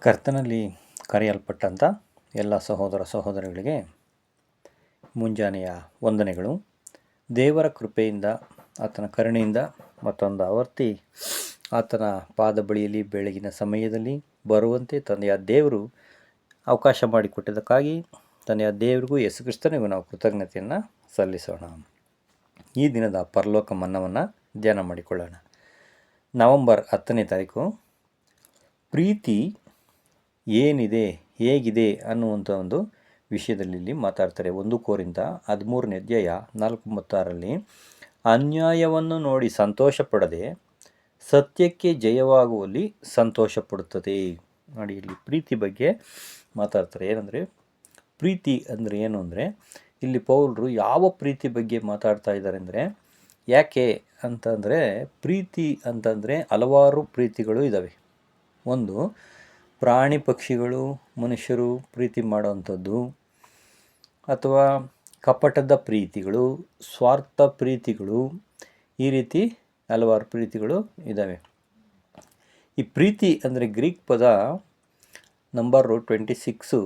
ಕರ್ತನಲ್ಲಿ ಕರೆಯಲ್ಪಟ್ಟಂಥ ಎಲ್ಲ ಸಹೋದರ ಸಹೋದರಿಗಳಿಗೆ ಮುಂಜಾನೆಯ ವಂದನೆಗಳು. ದೇವರ ಕೃಪೆಯಿಂದ, ಆತನ ಕರುಣೆಯಿಂದ ಮತ್ತೊಂದು ಆವರ್ತಿ ಆತನ ಪಾದ ಬಳಿಯಲ್ಲಿ ಬೆಳಗಿನ ಸಮಯದಲ್ಲಿ ಬರುವಂತೆ ತಂದೆಯ ದೇವರು ಅವಕಾಶ ಮಾಡಿಕೊಟ್ಟಿದ್ದಕ್ಕಾಗಿ ತಂದೆಯ ದೇವರಿಗೂ ಯೇಸುಕ್ರಿಸ್ತನಿಗೂ ನಾವು ಕೃತಜ್ಞತೆಯನ್ನು ಸಲ್ಲಿಸೋಣ. ಈ ದಿನದ ಪರಲೋಕ ಮನ್ನವನ್ನು ಧ್ಯಾನ ಮಾಡಿಕೊಳ್ಳೋಣ. ನವಂಬರ್ ಹತ್ತನೇ ತಾರೀಕು. ಪ್ರೀತಿ ಏನಿದೆ, ಹೇಗಿದೆ ಅನ್ನುವಂಥ ಒಂದು ವಿಷಯದಲ್ಲಿ ಇಲ್ಲಿ ಮಾತಾಡ್ತಾರೆ. ಒಂದು ಕೋರಿಂದ ಹದಿಮೂರನೇ ಅಧ್ಯಾಯ ನಾಲ್ಕು ಮೂವತ್ತಾರಲ್ಲಿ ಅನ್ಯಾಯವನ್ನು ನೋಡಿ ಸಂತೋಷ ಪಡದೆ ಸತ್ಯಕ್ಕೆ ಜಯವಾಗುವಲ್ಲಿ ಸಂತೋಷ ಪಡುತ್ತದೆ ನೋಡಿ, ಇಲ್ಲಿ ಪ್ರೀತಿ ಬಗ್ಗೆ ಮಾತಾಡ್ತಾರೆ. ಏನಂದರೆ, ಪ್ರೀತಿ ಅಂದರೆ ಏನು ಅಂದರೆ, ಇಲ್ಲಿ ಪೌಲರು ಯಾವ ಪ್ರೀತಿ ಬಗ್ಗೆ ಮಾತಾಡ್ತಾ ಇದ್ದಾರೆ ಅಂದರೆ, ಯಾಕೆ ಅಂತಂದರೆ, ಪ್ರೀತಿ ಅಂತಂದರೆ ಹಲವಾರು ಪ್ರೀತಿಗಳು ಇದ್ದಾವೆ ಒಂದು ಪ್ರಾಣಿ ಪಕ್ಷಿಗಳು ಮನುಷ್ಯರು ಪ್ರೀತಿ ಮಾಡುವಂಥದ್ದು ಅಥವಾ ಕಪಟದ ಪ್ರೀತಿಗಳು, ಸ್ವಾರ್ಥ ಪ್ರೀತಿಗಳು, ಈ ರೀತಿ ಹಲವಾರು ಪ್ರೀತಿಗಳು ಇದ್ದಾವೆ. ಈ ಪ್ರೀತಿ ಅಂದರೆ ಗ್ರೀಕ್ ಪದ ನಂಬರು ಟ್ವೆಂಟಿ ಸಿಕ್ಸು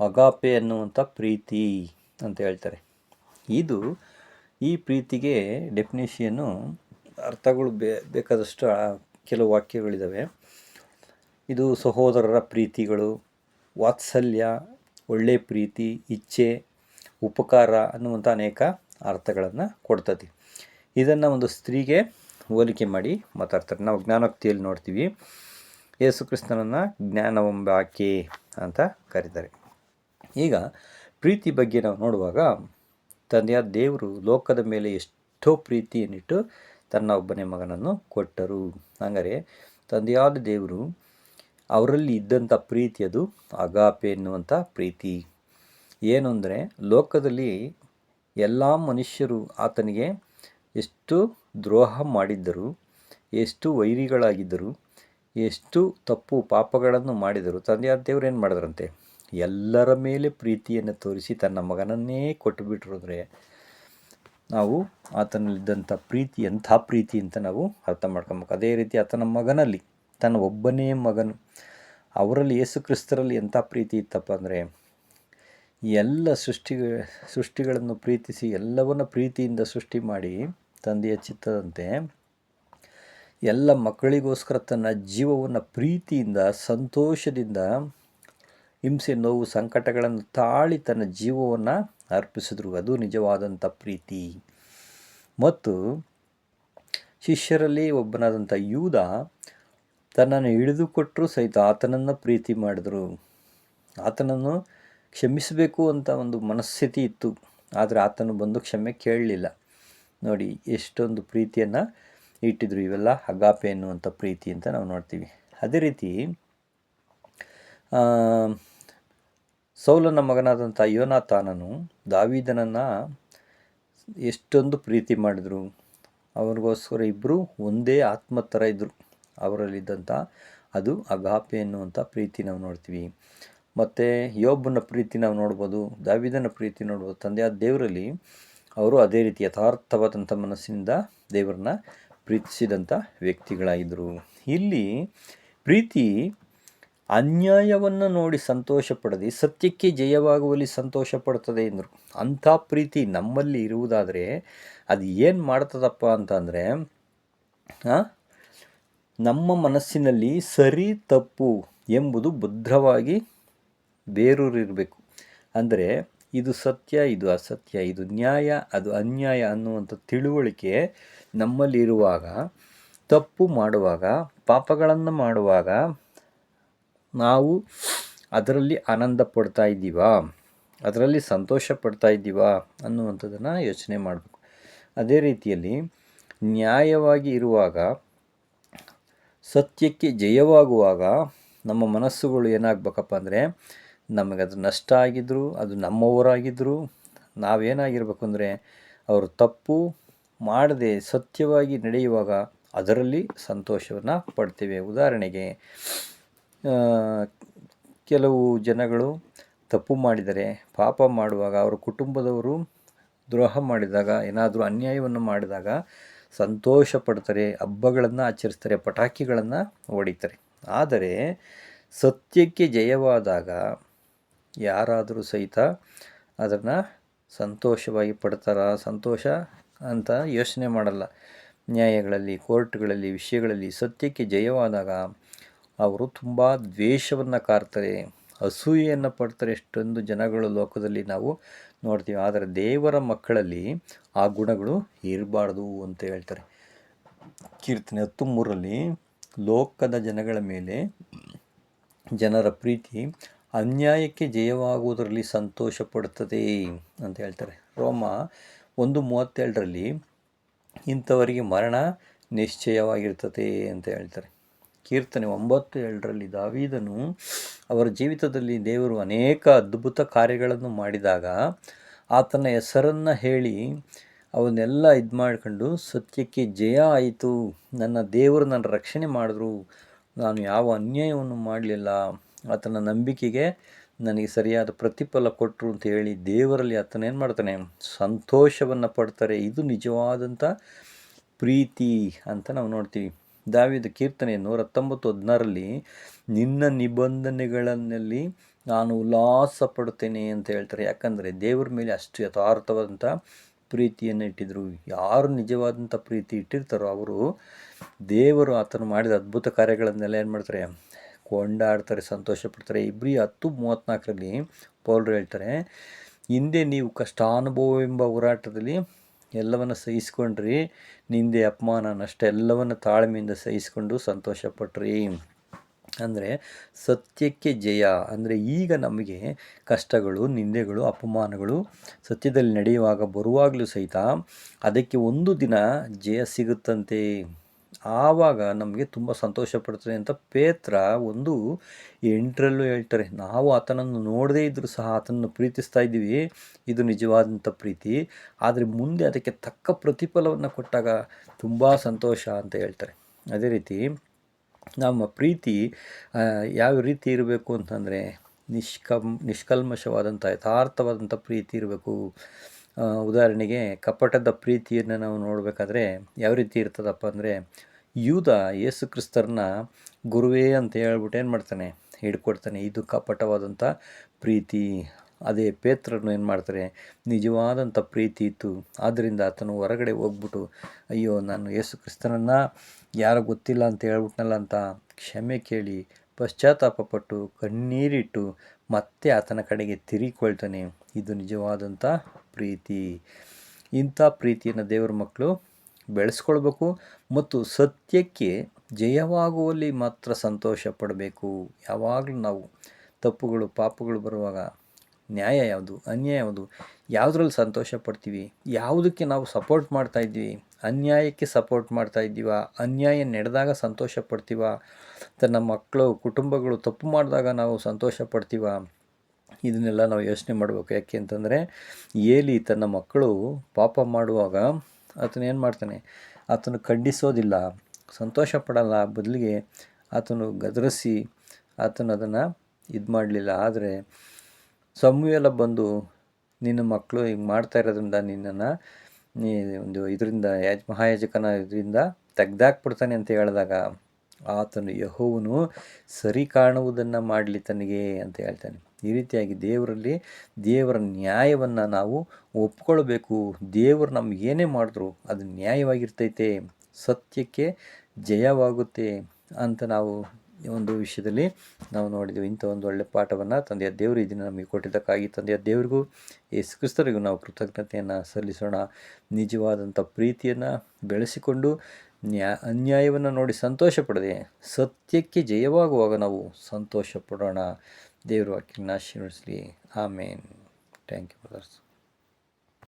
ಅಗಾಪೆ ಅನ್ನುವಂಥ ಪ್ರೀತಿ ಅಂತ ಹೇಳ್ತಾರೆ. ಇದು ಈ ಪ್ರೀತಿಗೆ ಡೆಫಿನೇಷನ್ನು ಅರ್ಥಗಳು ಬೇ, ಬೇಕಾದಷ್ಟು ಕೆಲವು ವಾಕ್ಯಗಳಿದ್ದಾವೆ. ಇದು ಸಹೋದರರ ಪ್ರೀತಿಗಳು, ವಾತ್ಸಲ್ಯ, ಒಳ್ಳೆ ಪ್ರೀತಿ, ಇಚ್ಛೆ, ಉಪಕಾರ ಅನ್ನುವಂಥ ಅನೇಕ ಅರ್ಥಗಳನ್ನು ಕೊಡ್ತತಿ ಇದನ್ನು ಒಂದು ಸ್ತ್ರೀಗೆ ಹೋಲಿಕೆ ಮಾಡಿ ಮಾತಾಡ್ತಾರೆ. ನಾವು ಜ್ಞಾನೋಕ್ತಿಯಲ್ಲಿ ನೋಡ್ತೀವಿ. ಯೇಸು ಕ್ರಿಸ್ತನನ್ನು ಜ್ಞಾನವಂಬಾಕೆ ಅಂತ ಕರೀತಾರೆ. ಈಗ ಪ್ರೀತಿ ಬಗ್ಗೆ ನಾವು ನೋಡುವಾಗ ತಂದೆಯ ದೇವರು ಲೋಕದ ಮೇಲೆ ಎಷ್ಟೋ ಪ್ರೀತಿಯನ್ನಿಟ್ಟು ತನ್ನ ಒಬ್ಬನೇ ಮಗನನ್ನು ಕೊಟ್ಟರು. ಹಂಗಾರೆ ತಂದೆಯಾದ ದೇವರು ಅವರಲ್ಲಿ ಇದ್ದಂಥ ಪ್ರೀತಿ ಅದು, ಅಗಾಪೆ ಎನ್ನುವಂಥ ಪ್ರೀತಿ. ಏನು ಅಂದರೆ, ಲೋಕದಲ್ಲಿ ಎಲ್ಲ ಮನುಷ್ಯರು ಆತನಿಗೆ ಎಷ್ಟು ದ್ರೋಹ ಮಾಡಿದ್ದರು, ಎಷ್ಟು ವೈರಿಗಳಾಗಿದ್ದರು, ಎಷ್ಟು ತಪ್ಪು ಪಾಪಗಳನ್ನು ಮಾಡಿದರು ತಂದೆಯಾದ ದೇವರು ಏನು ಮಾಡಿದ್ರಂತೆ? ಎಲ್ಲರ ಮೇಲೆ ಪ್ರೀತಿಯನ್ನು ತೋರಿಸಿ ತನ್ನ ಮಗನನ್ನೇ ಕೊಟ್ಟುಬಿಟ್ರು ಬಿಟ್ಟಿರೋದ್ರೆ ನಾವು ಆತನಲ್ಲಿದ್ದಂಥ ಪ್ರೀತಿ ಎಂಥ ಪ್ರೀತಿ ಅಂತ ನಾವು ಅರ್ಥ ಮಾಡ್ಕೊಬೇಕು. ಅದೇ ರೀತಿ ಆತನ ಮಗನಲ್ಲಿ. ತನ್ನ ಒಬ್ಬನೇ ಮಗನು. ಅವರಲ್ಲಿ ಯೇಸು ಕ್ರಿಸ್ತರಲ್ಲಿ ಎಂಥ ಪ್ರೀತಿ ಇತ್ತಪ್ಪ ಅಂದರೆ, ಎಲ್ಲ ಸೃಷ್ಟಿ ಸೃಷ್ಟಿಗಳನ್ನು ಪ್ರೀತಿಸಿ, ಎಲ್ಲವನ್ನು ಪ್ರೀತಿಯಿಂದ ಸೃಷ್ಟಿ ಮಾಡಿ ತಂದೆಯ ಚಿತ್ತದಂತೆ, ಎಲ್ಲ ಮಕ್ಕಳಿಗೋಸ್ಕರ ತನ್ನ ಜೀವವನ್ನು ಪ್ರೀತಿಯಿಂದ, ಸಂತೋಷದಿಂದ, ಹಿಂಸೆ, ನೋವು, ಸಂಕಟಗಳನ್ನು ತಾಳಿ ತನ್ನ ಜೀವವನ್ನು ಅರ್ಪಿಸಿದ್ರು. ಅದು ನಿಜವಾದಂಥ ಪ್ರೀತಿ. ಮತ್ತು ಶಿಷ್ಯರಲ್ಲಿ ಒಬ್ಬನಾದಂಥ ಯೂದ ತನ್ನನ್ನು ಹಿಡಿದುಕೊಟ್ಟರು ಸಹಿತ ಆತನನ್ನು ಪ್ರೀತಿ ಮಾಡಿದರು. ಆತನನ್ನು ಕ್ಷಮಿಸಬೇಕು ಅಂತ ಒಂದು ಮನಸ್ಥಿತಿ ಇತ್ತು. ಆದರೆ ಆತನು ಬಂದು ಕ್ಷಮೆ ಕೇಳಲಿಲ್ಲ. ನೋಡಿ, ಎಷ್ಟೊಂದು ಪ್ರೀತಿಯನ್ನು ಇಟ್ಟಿದ್ರು ಇವೆಲ್ಲ ಹಗಾಪೆ ಎನ್ನುವಂಥ ಪ್ರೀತಿ ಅಂತ ನಾವು ನೋಡ್ತೀವಿ. ಅದೇ ರೀತಿ ಸೌಲನ ಮಗನಾದಂಥ ಯೋನಾಥಾನನು ದಾವಿದನನ್ನು ಎಷ್ಟೊಂದು ಪ್ರೀತಿ ಮಾಡಿದರು. ಅವ್ರಿಗೋಸ್ಕರ ಇಬ್ಬರು ಒಂದೇ ಆತ್ಮ ಥರ ಇದ್ದರು ಅವರಲ್ಲಿದ್ದಂಥ ಅದು ಅಗಾಪೆ ಎನ್ನುವಂಥ ಪ್ರೀತಿ ನಾವು ನೋಡ್ತೀವಿ. ಮತ್ತು ಯೋಬನ ಪ್ರೀತಿ ನಾವು ನೋಡ್ಬೋದು, ದಾವಿದನ ಪ್ರೀತಿ ನೋಡ್ಬೋದು ತಂದೆಯಾದ ದೇವರಲ್ಲಿ ಅವರು ಅದೇ ರೀತಿ ಯಥಾರ್ಥವಾದಂಥ ಮನಸ್ಸಿನಿಂದ ದೇವರನ್ನ ಪ್ರೀತಿಸಿದಂಥ ವ್ಯಕ್ತಿಗಳಾಗಿದ್ದರು. ಇಲ್ಲಿ ಪ್ರೀತಿ ಅನ್ಯಾಯವನ್ನು ನೋಡಿ ಸಂತೋಷ ಪಡದೆ ಸತ್ಯಕ್ಕೆ ಜಯವಾಗುವಲ್ಲಿ ಸಂತೋಷ ಪಡ್ತದೆ ಎಂದರು. ಅಂಥ ಪ್ರೀತಿ ನಮ್ಮಲ್ಲಿ ಇರುವುದಾದರೆ ಅದು ಏನು ಮಾಡ್ತದಪ್ಪ ಅಂತಂದರೆ ನಮ್ಮ ಮನಸ್ಸಿನಲ್ಲಿ ಸರಿ ತಪ್ಪು ಎಂಬುದು ಭದ್ರವಾಗಿ ಬೇರೂರಿರಬೇಕು ಅಂದರೆ ಇದು ಸತ್ಯ, ಇದು ಅಸತ್ಯ, ಇದು ನ್ಯಾಯ, ಅದು ಅನ್ಯಾಯ ಅನ್ನುವಂಥ ತಿಳುವಳಿಕೆ ನಮ್ಮಲ್ಲಿರುವಾಗ, ತಪ್ಪು ಮಾಡುವಾಗ, ಪಾಪಗಳನ್ನು ಮಾಡುವಾಗ ನಾವು ಅದರಲ್ಲಿ ಆನಂದ ಪಡ್ತಾ ಇದ್ದೀವಾ? ಅದರಲ್ಲಿ ಸಂತೋಷ ಪಡ್ತಾ ಇದ್ದೀವಾ ಅನ್ನುವಂಥದ್ದನ್ನು ಯೋಚನೆ ಮಾಡಬೇಕು. ಅದೇ ರೀತಿಯಲ್ಲಿ ನ್ಯಾಯವಾಗಿ ಇರುವಾಗ ಸತ್ಯಕ್ಕೆ ಜಯವಾಗುವಾಗ ನಮ್ಮ ಮನಸ್ಸುಗಳು ಏನಾಗಬೇಕಪ್ಪ ಅಂದರೆ ನಮಗೆ ಅದು ನಷ್ಟ ಆಗಿದ್ದರು ಅದು ನಮ್ಮವರಾಗಿದ್ದರು ನಾವೇನಾಗಿರ್ಬೇಕು ಅಂದರೆ ಅವರು ತಪ್ಪು ಮಾಡದೆ ಸತ್ಯವಾಗಿ ನಡೆಯುವಾಗ ಅದರಲ್ಲಿ ಸಂತೋಷವನ್ನು ಪಡ್ತೇವೆ. ಉದಾಹರಣೆಗೆ ಕೆಲವು ಜನಗಳು ತಪ್ಪು ಮಾಡಿದರೆ, ಪಾಪ ಮಾಡುವಾಗ ಅವರ ಕುಟುಂಬದವರು ದ್ರೋಹ ಮಾಡಿದಾಗ, ಏನಾದರೂ ಅನ್ಯಾಯವನ್ನು ಮಾಡಿದಾಗ ಸಂತೋಷ ಪಡ್ತಾರೆ ಹಬ್ಬಗಳನ್ನು ಆಚರಿಸ್ತಾರೆ, ಪಟಾಕಿಗಳನ್ನು ಹೊಡಿತಾರೆ. ಆದರೆ ಸತ್ಯಕ್ಕೆ ಜಯವಾದಾಗ ಯಾರಾದರೂ ಸಹಿತ ಅದನ್ನು ಸಂತೋಷವಾಗಿ ಪಡ್ತಾರ? ಸಂತೋಷ ಅಂತ ಯೋಚನೆ ಮಾಡಲ್ಲ. ನ್ಯಾಯಗಳಲ್ಲಿ, ಕೋರ್ಟ್ಗಳಲ್ಲಿ, ವಿಷಯಗಳಲ್ಲಿ ಸತ್ಯಕ್ಕೆ ಜಯವಾದಾಗ ಅವರು ತುಂಬ ದ್ವೇಷವನ್ನು ಕಾರ್ತಾರೆ ಅಸೂಯೆಯನ್ನು ಪಡ್ತಾರೆ ಎಷ್ಟೊಂದು ಜನಗಳು ಲೋಕದಲ್ಲಿ ನಾವು ನೋಡ್ತೀವಿ. ಆದರೆ ದೇವರ ಮಕ್ಕಳಲ್ಲಿ ಆ ಗುಣಗಳು ಇರಬಾರ್ದು ಅಂತ ಹೇಳ್ತಾರೆ. ಕೀರ್ತನೆ ಹತ್ತು ಮೂರರಲ್ಲಿ ಲೋಕದ ಜನಗಳ ಮೇಲೆ ಜನರ ಪ್ರೀತಿ ಅನ್ಯಾಯಕ್ಕೆ ಜಯವಾಗುವುದರಲ್ಲಿ ಸಂತೋಷ ಪಡುತ್ತದೆ ಅಂತ ಹೇಳ್ತಾರೆ. ರೋಮ ಒಂದು ಮೂವತ್ತೇಳರಲ್ಲಿ ಇಂಥವರಿಗೆ ಮರಣ ನಿಶ್ಚಯವಾಗಿರ್ತದೆ ಅಂತ ಹೇಳ್ತಾರೆ. ಕೀರ್ತನೆ ಒಂಬತ್ತು ಎರಡರಲ್ಲಿ ದಾವೀದನು ಅವರ ಜೀವಿತದಲ್ಲಿ ದೇವರು ಅನೇಕ ಅದ್ಭುತ ಕಾರ್ಯಗಳನ್ನು ಮಾಡಿದಾಗ ಆತನ ಹೆಸರನ್ನು ಹೇಳಿ ಅವನ್ನೆಲ್ಲ ಇದು ಮಾಡ್ಕೊಂಡು ಸತ್ಯಕ್ಕೆ ಜಯ ಆಯಿತು, ನನ್ನ ದೇವರು ನನ್ನ ರಕ್ಷಣೆ ಮಾಡಿದ್ರು, ನಾನು ಯಾವ ಅನ್ಯಾಯವನ್ನು ಮಾಡಲಿಲ್ಲ, ಆತನ ನಂಬಿಕೆಗೆ ನನಗೆ ಸರಿಯಾದ ಪ್ರತಿಫಲ ಕೊಟ್ಟರು ಅಂತ ಹೇಳಿ ದೇವರಲ್ಲಿ ಆತನ ಏನು ಮಾಡ್ತಾನೆ, ಸಂತೋಷವನ್ನು ಪಡ್ತಾರೆ, ಇದು ನಿಜವಾದಂಥ ಪ್ರೀತಿ ಅಂತ ನಾವು ನೋಡ್ತೀವಿ. ದಾವಿದ ಕೀರ್ತನೆ ನೂರ ಹತ್ತೊಂಬತ್ತು ಹದಿನಾರಲ್ಲಿ ನಿನ್ನ ನಿಬಂಧನೆಗಳಲ್ಲಿ ನಾನು ಉಲ್ಲಾಸ ಪಡ್ತೇನೆ ಅಂತ ಹೇಳ್ತಾರೆ. ಯಾಕಂದರೆ ದೇವರ ಮೇಲೆ ಅಷ್ಟು ಯಥಾರ್ಥವಾದಂಥ ಪ್ರೀತಿಯನ್ನು ಇಟ್ಟಿದ್ರು. ಯಾರು ನಿಜವಾದಂಥ ಪ್ರೀತಿ ಇಟ್ಟಿರ್ತಾರೋ ಅವರು ದೇವರು ಆತನು ಮಾಡಿದ ಅದ್ಭುತ ಕಾರ್ಯಗಳನ್ನೆಲ್ಲ ಏನು ಮಾಡ್ತಾರೆ? ಕೊಂಡಾಡ್ತಾರೆ ಸಂತೋಷ ಪಡ್ತಾರೆ ಇಬ್ಬರಿ ಹತ್ತು ಮೂವತ್ತ್ನಾಲ್ಕರಲ್ಲಿ ಪೌಲ್ರು ಹೇಳ್ತಾರೆ, ಹಿಂದೆ ನೀವು ಕಷ್ಟಾನುಭವವೆಂಬ ಹೋರಾಟದಲ್ಲಿ ಎಲ್ಲವನ್ನು ಸಹಿಸ್ಕೊಂಡ್ರಿ, ನಿಂದೆ, ಅಪಮಾನ, ನಷ್ಟ ಎಲ್ಲವನ್ನು ತಾಳ್ಮೆಯಿಂದ ಸಹಿಸ್ಕೊಂಡು ಸಂತೋಷಪಟ್ರಿ. ಅಂದರೆ ಸತ್ಯಕ್ಕೆ ಜಯ, ಅಂದರೆ ಈಗ ನಮಗೆ ಕಷ್ಟಗಳು, ನಿಂದೆಗಳು, ಅಪಮಾನಗಳು ಸತ್ಯದಲ್ಲಿ ನಡೆಯುವಾಗ ಬರುವಾಗಲೂ ಸಹಿತ ಅದಕ್ಕೆ ಒಂದು ದಿನ ಜಯ ಸಿಗುತ್ತಂತೆ. ಆವಾಗ ನಮಗೆ ತುಂಬ ಸಂತೋಷ ಪಡ್ತದೆ ಅಂತ ಪೇತ್ರ ಒಂದು ಎಂಟರಲ್ಲೂ ಹೇಳ್ತಾರೆ, ನಾವು ಆತನನ್ನು ನೋಡದೇ ಇದ್ದರೂ ಸಹ ಆತನನ್ನು ಪ್ರೀತಿಸ್ತಾ ಇದ್ದೀವಿ, ಇದು ನಿಜವಾದಂಥ ಪ್ರೀತಿ, ಆದರೆ ಮುಂದೆ ಅದಕ್ಕೆ ತಕ್ಕ ಪ್ರತಿಫಲವನ್ನು ಕೊಟ್ಟಾಗ ತುಂಬ ಸಂತೋಷ ಅಂತ ಹೇಳ್ತಾರೆ. ಅದೇ ರೀತಿ ನಮ್ಮ ಪ್ರೀತಿ ಯಾವ ರೀತಿ ಇರಬೇಕು ಅಂತಂದರೆ ನಿಷ್ಕಮ್ ನಿಷ್ಕಲ್ಮಶವಾದಂಥ, ಯಥಾರ್ಥವಾದಂಥ ಪ್ರೀತಿ ಇರಬೇಕು. ಉದಾಹರಣೆಗೆ ಕಪಟದ ಪ್ರೀತಿಯನ್ನು ನಾವು ನೋಡಬೇಕಾದ್ರೆ ಯಾವ ರೀತಿ ಇರ್ತದಪ್ಪ ಅಂದರೆ ಯೂದ ಯೇಸು ಕ್ರಿಸ್ತರನ್ನ ಗುರುವೇ ಅಂತ ಹೇಳ್ಬಿಟ್ಟು ಏನು ಮಾಡ್ತಾನೆ? ಹಿಡ್ಕೊಡ್ತಾನೆ ಇದು ಕಪಟವಾದಂಥ ಪ್ರೀತಿ. ಅದೇ ಪೇತ್ರನು ಏನು ಮಾಡ್ತಾರೆ ನಿಜವಾದಂಥ ಪ್ರೀತಿ ಇತ್ತು. ಆದ್ದರಿಂದ ಆತನು ಹೊರಗಡೆ ಹೋಗ್ಬಿಟ್ಟು, ಅಯ್ಯೋ, ನಾನು ಯೇಸು ಕ್ರಿಸ್ತನನ್ನು ಯಾರು ಗೊತ್ತಿಲ್ಲ ಅಂತ ಹೇಳ್ಬಿಟ್ನಲ್ಲ ಅಂತ ಕ್ಷಮೆ ಕೇಳಿ ಪಶ್ಚಾತ್ತಾಪಪಟ್ಟು ಕಣ್ಣೀರಿಟ್ಟು ಮತ್ತೆ ಆತನ ಕಡೆಗೆ ತಿರುಗಿಕೊಳ್ತಾನೆ. ಇದು ನಿಜವಾದಂಥ ಪ್ರೀತಿ. ಇಂಥ ಪ್ರೀತಿಯನ್ನು ದೇವರ ಮಕ್ಕಳು ಬೆಳೆಸ್ಕೊಳ್ಬೇಕು ಮತ್ತು ಸತ್ಯಕ್ಕೆ ಜಯವಾಗುವಲ್ಲಿ ಮಾತ್ರ ಸಂತೋಷ ಪಡಬೇಕು. ಯಾವಾಗಲೂ ನಾವು ತಪ್ಪುಗಳು, ಪಾಪಗಳು ಬರುವಾಗ ನ್ಯಾಯ ಯಾವುದು, ಅನ್ಯಾಯ ಯಾವುದು, ಯಾವುದ್ರಲ್ಲಿ ಸಂತೋಷ ಪಡ್ತೀವಿ, ಯಾವುದಕ್ಕೆ ನಾವು ಸಪೋರ್ಟ್ ಮಾಡ್ತಾ ಇದ್ದೀವಿ, ಅನ್ಯಾಯಕ್ಕೆ ಸಪೋರ್ಟ್ ಮಾಡ್ತಾ ಇದ್ದೀವ, ಅನ್ಯಾಯ ನಡೆದಾಗ ಸಂತೋಷ ಪಡ್ತೀವ, ತನ್ನ ಮಕ್ಕಳು, ಕುಟುಂಬಗಳು ತಪ್ಪು ಮಾಡಿದಾಗ ನಾವು ಸಂತೋಷ ಪಡ್ತೀವ, ಇದನ್ನೆಲ್ಲ ನಾವು ಯೋಚನೆ ಮಾಡಬೇಕು. ಯಾಕೆ ಅಂತಂದರೆ, ಏಲಿ ತನ್ನ ಮಕ್ಕಳು ಪಾಪ ಮಾಡುವಾಗ ಆತನು ಏನು ಮಾಡ್ತಾನೆ? ಆತನು ಖಂಡಿಸೋದಿಲ್ಲ, ಸಂತೋಷ ಪಡಲ್ಲ, ಬದಲಿಗೆ ಆತನು ಗದರಿಸಿ ಆತನು ಅದನ್ನು ಇದು ಮಾಡಲಿಲ್ಲ. ಆದರೆ ಸಮಯೆಲ್ಲ ಬಂದು ನಿನ್ನ ಮಕ್ಕಳು ಹಿಂಗೆ ಮಾಡ್ತಾ ಇರೋದ್ರಿಂದ ನಿನ್ನನ್ನು ನೀ ಒಂದು ಇದರಿಂದ ಯಾಜ್, ಮಹಾಯಾಜಕನ ಇದರಿಂದ ತೆಗ್ದಾಕ್ಬಿಡ್ತಾನೆ ಅಂತ ಹೇಳಿದಾಗ ಆತನು ಯಹೋವನು ಸರಿ ಕಾಣುವುದನ್ನು ಮಾಡಲಿ ತನಗೆ ಅಂತ ಹೇಳ್ತಾನೆ. ಈ ರೀತಿಯಾಗಿ ದೇವರಲ್ಲಿ ದೇವರ ನ್ಯಾಯವನ್ನು ನಾವು ಒಪ್ಕೊಳ್ಬೇಕು. ದೇವರು ನಮ್ಗೆ ಏನೇ ಮಾಡಿದ್ರು ಅದು ನ್ಯಾಯವಾಗಿರ್ತೈತೆ. ಸತ್ಯಕ್ಕೆ ಜಯವಾಗುತ್ತೆ ಅಂತ ನಾವು ಒಂದು ವಿಷಯದಲ್ಲಿ ನಾವು ನೋಡಿದ್ದೀವಿ ಇಂಥ ಒಂದು ಒಳ್ಳೆಯ ಪಾಠವನ್ನು ತಂದೆಯ ದೇವರು ಇದನ್ನು ನಮಗೆ ಕೊಟ್ಟಿದ್ದಕ್ಕಾಗಿ ತಂದೆಯ ದೇವರಿಗೂ, ಯೇಸು ಕ್ರಿಸ್ತರಿಗೂ ನಾವು ಕೃತಜ್ಞತೆಯನ್ನು ಸಲ್ಲಿಸೋಣ. ನಿಜವಾದಂಥ ಪ್ರೀತಿಯನ್ನು ಬೆಳೆಸಿಕೊಂಡು ನ್ಯಾ, ಅನ್ಯಾಯವನ್ನು ನೋಡಿ ಸಂತೋಷ ಪಡದೆ ಸತ್ಯಕ್ಕೆ ಜಯವಾಗುವಾಗ ನಾವು ಸಂತೋಷ ಪಡೋಣ. ದೇವರು ವಾಕ್ಯನ ಆಶೀರ್ವದಿಸಲಿ. ಆಮೇನ್. Thank you brothers